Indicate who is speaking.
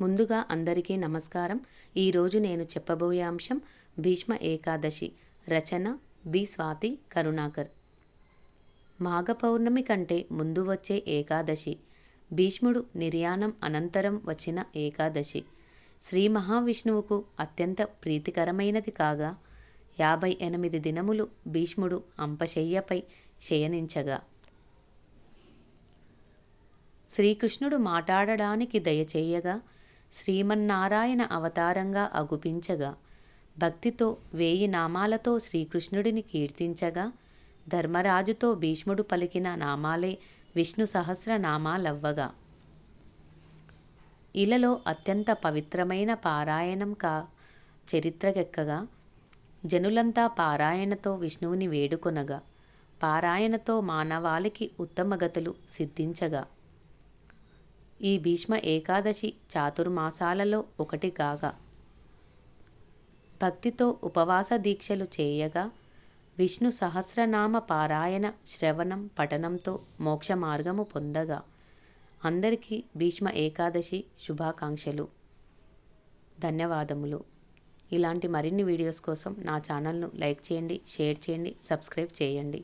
Speaker 1: ముందుగా అందరికీ నమస్కారం. ఈరోజు నేను చెప్పబోయే అంశం భీష్మ ఏకాదశి రచన బి. స్వాతి కరుణాకర్. మాఘ పౌర్ణమి కంటే ముందు వచ్చే ఏకాదశి భీష్ముడు నిర్యాణం అనంతరం వచ్చిన ఏకాదశి. శ్రీ మహావిష్ణువుకు అత్యంత ప్రీతికరమైనది కాగా యాభై ఎనిమిది దినములు భీష్ముడు అంపశయ్యపై శయనించగా. శ్రీకృష్ణుడు మాట్లాడడానికి దయచేయగా శ్రీమన్నారాయణ అవతారంగా అగుపించగా భక్తితో వేయి నామాలతో శ్రీకృష్ణుడిని కీర్తించగా ధర్మరాజుతో భీష్ముడు పలికిన నామాలే విష్ణు సహస్రనామాలవ్వగా. ఇలలో అత్యంత పవిత్రమైన పారాయణం కా చరిత్రకెక్కగా జనులంతా పారాయణతో విష్ణువుని వేడుకొనగా పారాయణతో మానవాళికి ఉత్తమగతులు సిద్ధించగా. ఈ భీష్మ ఏకాదశి చాతుర్మాసాలలో ఒకటి గాగా. భక్తితో ఉపవాస దీక్షలు చేయగా విష్ణు సహస్రనామ పారాయణ శ్రవణం పఠనంతో మోక్ష మార్గము పొందగా అందరికీ భీష్మ ఏకాదశి శుభాకాంక్షలు. ధన్యవాదములు. ఇలాంటి మరిన్ని వీడియోస్ కోసం నా ఛానల్ను లైక్ చేయండి షేర్ చేయండి సబ్స్క్రైబ్ చేయండి.